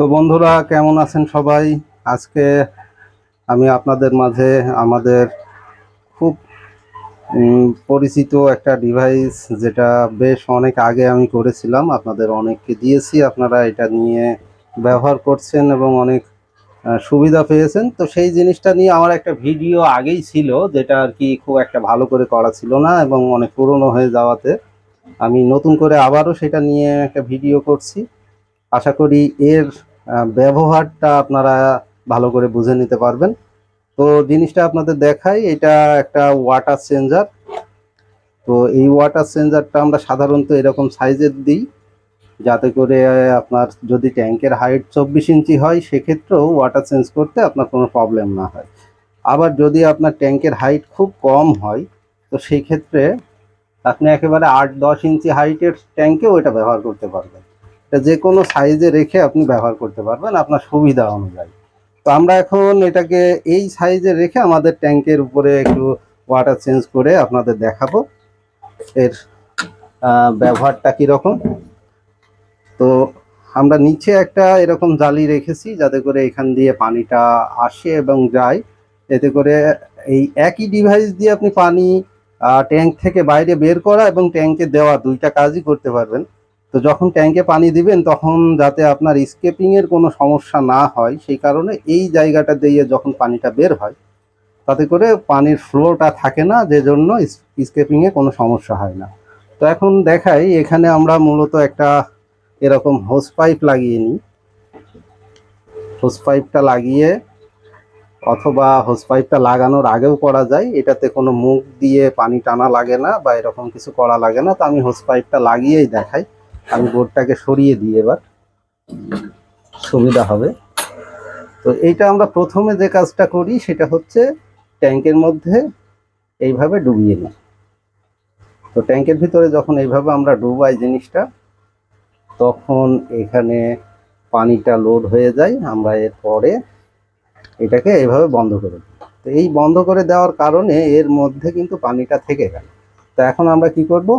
তো বন্ধুরা, কেমন আছেন সবাই? আজকে আমি আপনাদের মাঝে আমাদের খুব পরিচিত একটা ডিভাইস যেটা বেশ অনেক আগে আমি করেছিলাম। আপনাদের অনেককে দিয়েছি, আপনারা এটা নিয়ে ব্যবহার করছেন এবং অনেক সুবিধা পেয়েছেন। তো সেই জিনিসটা নিয়ে আমার একটা ভিডিও আগেই ছিল, যেটা আর কি খুব একটা ভালো করে করা ছিল না এবং অনেক পুরনো হয়ে যাওয়াতে। আমি নতুন করে আবারও সেটা নিয়ে একটা ভিডিও করছি। আশা করি এর ব্যবহারটা আপনারা ভালো করে বুঝে নিতে পারবেন। তো জিনিসটা আপনাদের দেখাই, এটা একটা ওয়াটার চেঞ্জার তো এই ওয়াটার চেঞ্জারটা আমরা সাধারণত এরকম সাইজের দিই, যাতে করে আপনার যদি ট্যাঙ্কের হাইট চব্বিশ ইঞ্চি হয়, সেক্ষেত্রেও ওয়াটার চেঞ্জ করতে আপনার কোনো প্রবলেম না হয়। আবার যদি আপনার ট্যাঙ্কের হাইট খুব কম হয়, তো সেই ক্ষেত্রে আপনি একেবারে আট দশ ইঞ্চি হাইটের ট্যাঙ্কেও এটা ব্যবহার করতে পারবেন। এটা যে কোনো সাইজে রেখে আপনি ব্যবহার করতে পারবেন আপনার সুবিধা অনুযায়ী। তো আমরা এখন এটাকে এই সাইজে রেখে আমাদের ট্যাঙ্কের উপরে একটু ওয়াটার চেঞ্জ করে আপনাদের দেখাবো। এর ব্যবহারটা কীরকম। তো আমরা নিচে একটা এরকম জালি রেখেছি যাতে করে এখান দিয়ে পানিটা আসে এবং যায়। এতে করে এই একই ডিভাইস দিয়ে আপনি পানি ট্যাঙ্ক থেকে বাইরে বের করা এবং ট্যাঙ্কে দেওয়া দুইটা কাজই করতে পারবেন। তো যখন ট্যাঙ্কে পানি দিবেন, তখন যাতে আপনার স্কেপিং এর কোনো সমস্যা না হয়, সেই কারণে এই জায়গাটা দিয়ে যখন পানিটা বের হয়, তাতে করে পানির ফ্লোটা থাকে না, যে জন্য স্কেপিং এ কোনো সমস্যা হয় না। তো এখন দেখাই, এখানে আমরা মূলত একটা এরকম হোস পাইপ লাগিয়ে নিই। হোস পাইপটা লাগিয়ে অথবা হোস পাইপটা লাগানোর আগেও করা যায়, এটাতে কোনো মুখ দিয়ে পানি টানা লাগে না বা এরকম কিছু করা লাগে না, তো আমি হোস পাইপটা লাগিয়েই দেখাই। আমি বোর্ডটাকে সরিয়ে দিই এবার। সুবিধা হবে। তো এইটা আমরা প্রথমে যে কাজটা করি, সেটা হচ্ছে ট্যাঙ্কের মধ্যে এইভাবে ডুবিয়ে নিই। তো ট্যাঙ্কের ভিতরে যখন এইভাবে আমরা ডুবাই জিনিসটা, তখন এখানে পানিটা লোড হয়ে যায়। আমরা এরপরে এটাকে এইভাবে বন্ধ করে দিই। তো এই বন্ধ করে দেওয়ার কারণে এর মধ্যে কিন্তু পানিটা থেকে গেল। তো এখন আমরা কি করব?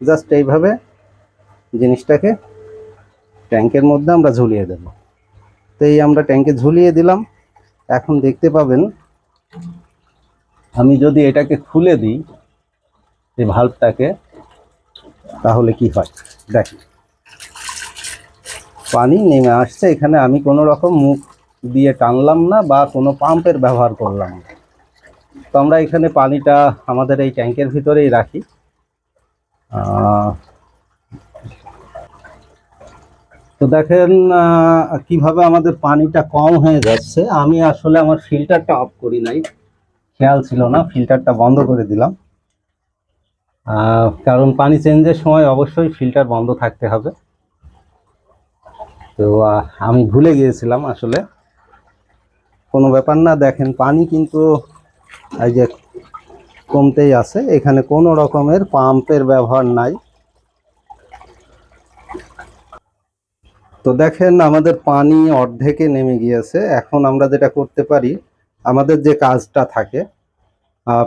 জাস্ট এইভাবে জিনিসটাকে ট্যাঙ্কের মধ্যে আমরা ঝুলিয়ে দেব। তো এই আমরা ট্যাঙ্কে ঝুলিয়ে দিলাম। এখন দেখতে পাবেন, আমি যদি এটাকে খুলে দিই, এই ভাল্বটাকে, তাহলে কি হয়? দেখি পানি নেমে আসছে। এখানে আমি কোনো রকম মুখ দিয়ে টানলাম না বা কোনো পাম্পের ব্যবহার করলাম না। তো আমরা এখানে পানিটা আমাদের এই ট্যাঙ্কের ভিতরেই রাখি। তো দেখেন কীভাবে আমাদের পানিটা কম হয়ে যাচ্ছে। আমি আসলে আমার ফিল্টারটা অফ করি নাই। খেয়াল ছিল না ফিল্টারটা বন্ধ করে দিলাম। কারণ পানি চেঞ্জের সময় অবশ্যই ফিল্টার বন্ধ থাকতে হবে। তো আমি ভুলে গিয়েছিলাম আসলে। কোনো ব্যাপার না, দেখেন, পানি কিন্তু এই যে কমতেই আছে। এখানে কোনো রকমের পাম্পের ব্যবহার নাই। তো দেখেন, আমাদের পানি অর্ধেকে নেমে গিয়েছে। এখন আমরা যেটা করতে পারি, আমাদের যে কাজটা থাকে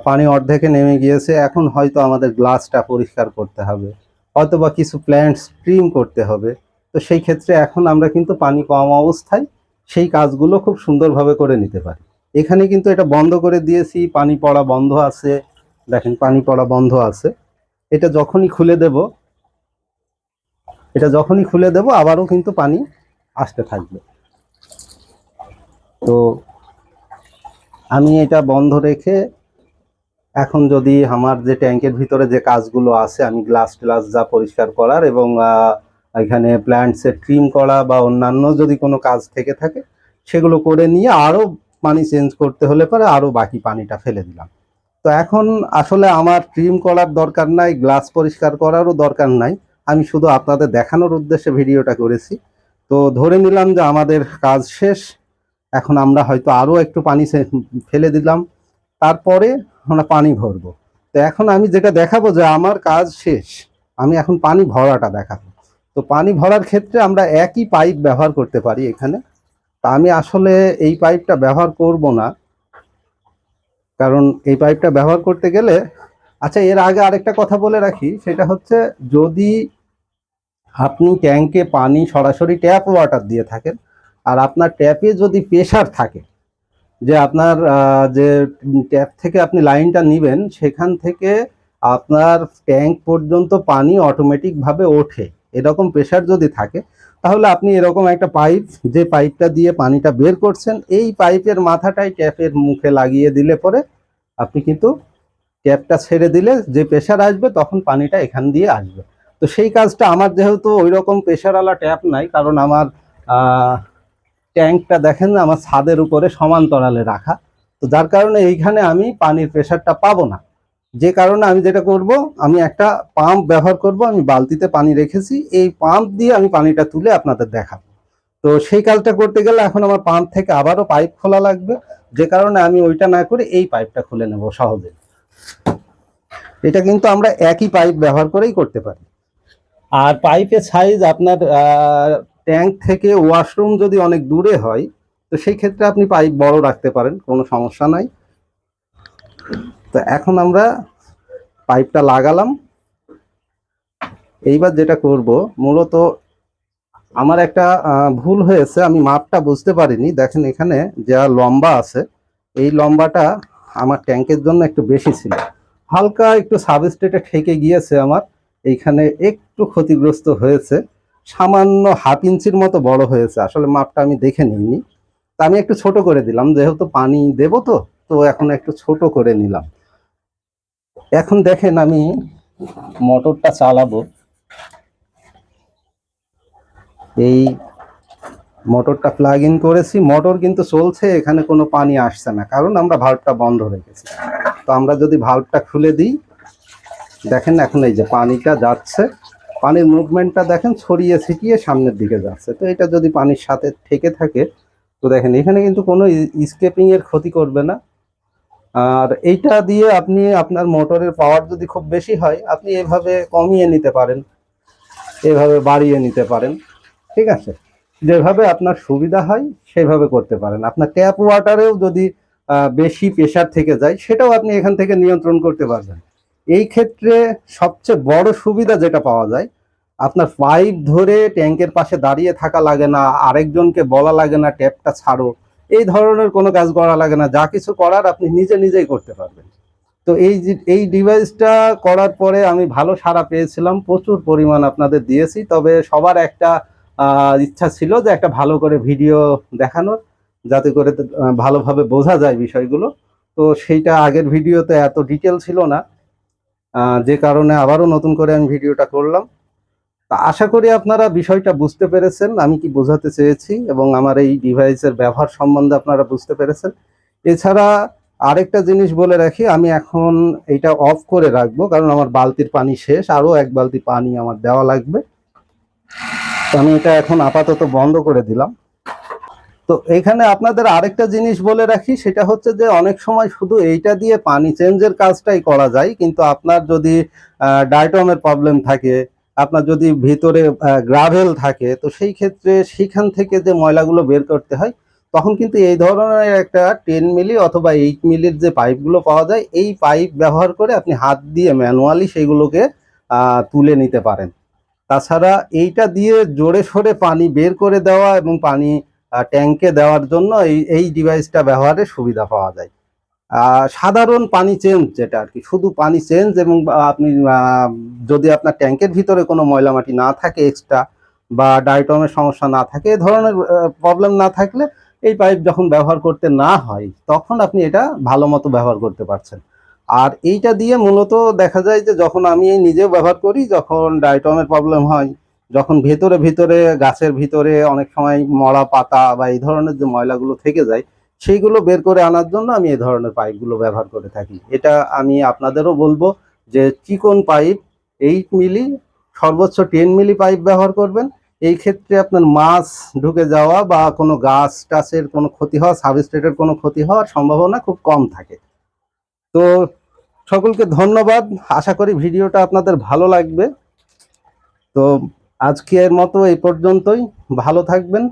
পানি অর্ধেকে নেমে গিয়েছে, এখন হয়তো আমাদের গ্লাসটা পরিষ্কার করতে হবে হয়তো বা কিছু প্ল্যান্ট স্ট্রিম করতে হবে। তো সেই ক্ষেত্রে এখন আমরা কিন্তু পানি কম অবস্থায় সেই কাজগুলো খুব সুন্দরভাবে করে নিতে পারি। এখানে কিন্তু এটা বন্ধ করে দিয়েছি, পানি পড়া বন্ধ আছে। দেখেন, পানি পড়া বন্ধ আছে। এটা যখনই খুলে দেব এটা যখনই খুলে দেব, আবারও কিন্তু পানি আসতে থাকবে। তো আমি এটা বন্ধ রেখে এখন যদি আমার যে ট্যাঙ্কের ভিতরে যে কাজগুলো আছে, আমি গ্লাস ট্লাস যা পরিষ্কার করার এবং এখানে প্ল্যান্টসের ট্রিম করা বা অন্যান্য যদি কোনো কাজ থেকে থাকে, সেগুলো করে নিয়ে আরও পানি চেঞ্জ করতে হলে পরে আরও বাকি পানিটা ফেলে দিলাম। তো এখন আসলে আমার ট্রিম করার দরকার নাই, গ্লাস পরিষ্কার করারও দরকার নাই। আমি শুধু আপনাদের দেখানোর উদ্দেশ্যে ভিডিওটা করেছি। তো ধরে নিলাম যে আমাদের কাজ শেষ। এখন আমরা হয়তো আরও একটু পানি ফেলে দিলাম। তারপরে আমরা পানি ভরবো। তো এখন আমি যেটা দেখাবো যে আমার কাজ শেষ। আমি এখন পানি ভরাটা দেখাবো। তো পানি ভরার ক্ষেত্রে আমরা একই পাইপ ব্যবহার করতে পারি এখানে। তা আমি আসলে এই পাইপটা ব্যবহার করব না। কারণ এই পাইপটা ব্যবহার করতে গেলে আচ্ছা এর আগে আরেকটা কথা বলে রাখি। সেটা হচ্ছে যদি আপনি ট্যাঙ্কে পানি সরাসরি ট্যাপ ওয়াটার দিয়ে থাকেন। আর আপনার ট্যাপে যদি প্রেশার থাকে, যে আপনার যে ট্যাপ থেকে আপনি লাইনটা নেবেন, সেখান থেকে আপনার ট্যাঙ্ক পর্যন্ত পানি অটোমেটিকভাবে ওঠে। এরকম প্রেশার যদি থাকে, তাহলে আপনি এরকম একটা পাইপ যে পাইপটা দিয়ে পানিটা বের করছেন, এই পাইপের মাথাটাই ট্যাপের মুখে লাগিয়ে দিলে পরে আপনি কিন্তু ট্যাপটা ছেড়ে দিলে যে প্রেশার আসবে, তখন পানিটা এখান দিয়ে আসবে। তো সেই কাজটা আমার যেহেতু ওই রকম প্রেশারওয়ালা ট্যাপ নাই, কারণ আমার ট্যাঙ্কটা দেখেন আমার ছাদের উপরে সমান্তরালে রাখা। তো যার কারণে এইখানে আমি পানির প্রেশারটা পাবো না। যে কারণে আমি যেটা করব, আমি একটা পাম্প ব্যবহার করব, আমি বালতিতে পানি রেখেছি, এই পাম্প দিয়ে আমি পানিটা তুলে আপনাদের দেখাবো। তো সেই কাজটা করতে গেলে এখন আমার পাম্প থেকে আবারও পাইপ খোলা লাগবে। যে কারণে আমি ওইটা না করে এই পাইপটা খুলে নেব সহজে। এটা কিন্তু আমরা একই পাইপ ব্যবহার করেই করতে পারি। আর পাইপের সাইজ আপনার ট্যাঙ্ক থেকে ওয়াশরুম যদি অনেক দূরে হয়, তো সেই ক্ষেত্রে আপনি পাইপ বড় রাখতে পারেন, কোনো সমস্যা নাই। তো এখন আমরা পাইপটা লাগালাম। এইবার যেটা করব, মূলত আমার একটা ভুল হয়েছে, আমি মাপটা বুঝতে পারিনি। দেখেন এখানে যা লম্বা আছে, এই লম্বাটা আমার ট্যাঙ্কের জন্য একটু বেশি ছিল। হালকা একটু সাবস্টেটে ঠেকে গিয়েছে আমার। এইখানে একটু ক্ষতিগ্রস্ত হয়েছে। সামান্য হাফ ইঞ্চির মতো বড় হয়েছে। আসলে মাপটা আমি দেখে নিইনি। তা আমি একটু ছোট করে দিলাম। যেহেতু পানি দেব তো তো এখন একটু ছোট করে নিলাম। এখন দেখেন আমি মোটরটা চালাবো। এই মোটরটা প্লাগ ইন করেছি। মোটর কিন্তু চলছে, এখানে কোনো পানি আসছে না। কারণ আমরা ভাল্বটা বন্ধ রেখেছি। তো আমরা যদি ভাল্বটা খুলে দিই দেখেন এখন এই যে পানিটা যাচ্ছে, পানির মুভমেন্টটা দেখেন ছড়িয়ে ছিটিয়ে সামনের দিকে যাচ্ছে। তো এটা যদি পানির সাথে থেকে থাকে, তো দেখেন এখানে কিন্তু কোনো স্কেপিংয়ের ক্ষতি করবে না। আর এইটা দিয়ে আপনি আপনার মোটরের পাওয়ার যদি খুব বেশি হয়, আপনি এভাবে কমিয়ে নিতে পারেন, এভাবে বাড়িয়ে নিতে পারেন, ঠিক আছে? যেভাবে আপনার সুবিধা হয়, সেভাবে করতে পারেন। আপনার ট্যাপ ওয়াটারেও যদি বেশি প্রেশার থেকে যায়, সেটাও আপনি এখান থেকে নিয়ন্ত্রণ করতে পারবেন। এই ক্ষেত্রে সবচেয়ে বড় সুবিধা যেটা পাওয়া যায়, আপনার পাইপ ধরে ট্যাঙ্কের পাশে দাঁড়িয়ে থাকা লাগে না, আরেকজনকে বলা লাগে না, ট্যাপটা ছাড়ো, এই ধরনের কোনো কাজ করা লাগে না, যা কিছু করার আপনি নিজে নিজেই করতে পারবেন। তো এই এই ডিভাইসটা করার পরে আমি ভালো সাড়া পেয়েছিলাম, প্রচুর পরিমাণ আপনাদের দিয়েছি, তবে সবার একটা ইচ্ছা ছিল যে একটা ভালো করে ভিডিও দেখানোর, যাতে করে ভালোভাবে বোঝা যায় বিষয়গুলো। তো সেইটা আগের ভিডিওতে এত ডিটেল ছিল না যে কারণে আবারও নতুন করে আমি ভিডিওটা করলাম। তা আশা করি আপনারা বিষয়টা বুঝতে পেরেছেন, আমি কি বোঝাতে চেয়েছি এবং আমার এই ডিভাইসের ব্যবহার সম্বন্ধে আপনারা বুঝতে পেরেছেন। এছাড়া আরেকটা জিনিস বলে রাখি, আমি এখন এটা অফ করে রাখব, কারণ আমার বালতির পানি শেষ, আরও এক বালতি পানি আমার দেওয়া লাগবে। আমি এটা এখন আপাতত বন্ধ করে দিলাম। তো এখানে আপনাদের আরেকটা জিনিস বলে রাখি, সেটা হচ্ছে যে অনেক সময় শুধু এইটা দিয়ে পানি চেঞ্জের কাজটাই করা যায়, কিন্তু আপনার যদি ডায়টমের প্রবলেম থাকে, আপনার যদি ভিতরে গ্রাভেল থাকে, তো সেই ক্ষেত্রে সেখান থেকে যে ময়লাগুলো বের করতে হয়, তখন কিন্তু এই ধরনের একটা টেন মিলি অথবা এইট মিলির যে পাইপগুলো পাওয়া যায়, এই পাইপ ব্যবহার করে আপনি হাত দিয়ে ম্যানুয়ালি সেইগুলোকে তুলে নিতে পারেন। তাছাড়া এইটা দিয়ে জোরে সোরে পানি বের করে দেওয়া এবং পানি ট্যাঙ্কে দেওয়ার জন্য এই এই ডিভাইসটা ব্যবহারের সুবিধা পাওয়া যায়। সাধারণ পানি চেঞ্জ যেটা আর কি, শুধু পানি চেঞ্জ এবং আপনি যদি আপনার ট্যাঙ্কের ভিতরে কোনো ময়লা মাটি না থাকে এক্সট্রা বা ডায়টমের সমস্যা না থাকে, এ ধরনের প্রবলেম না থাকলে এই পাইপ যখন ব্যবহার করতে না হয়, তখন আপনি এটা ভালো মতো ব্যবহার করতে পারছেন। আর এইটা দিয়ে মূলত দেখা যায় যে যখন আমি নিজেও ব্যবহার করি, যখন ডায়টমের প্রবলেম হয় যখন ভেতরে, ভিতরে, গাছের ভিতরে অনেক সময় মরা পাতা বা এই ধরনের যে ময়লাগুলো থেকে যায়, সেইগুলো বের করে আনার জন্য আমি এই ধরনের পাইপগুলো ব্যবহার করে থাকি। এটা আমি আপনাদেরও বলব যে চিকন পাইপ এইট মিলি, সর্বোচ্চ টেন মিলি পাইপ ব্যবহার করবেন। এই ক্ষেত্রে আপনার মাছ ঢুকে যাওয়া বা কোনো গাছ টাছের কোনো ক্ষতি হওয়া, সাবস্ট্রেটের কোনো ক্ষতি হওয়ার সম্ভাবনা খুব কম থাকে। তো সকলকে ধন্যবাদ। আশা করি ভিডিওটা আপনাদের ভালো লাগবে। তো আজকের মতো এই পর্যন্তই। ভালো থাকবেন।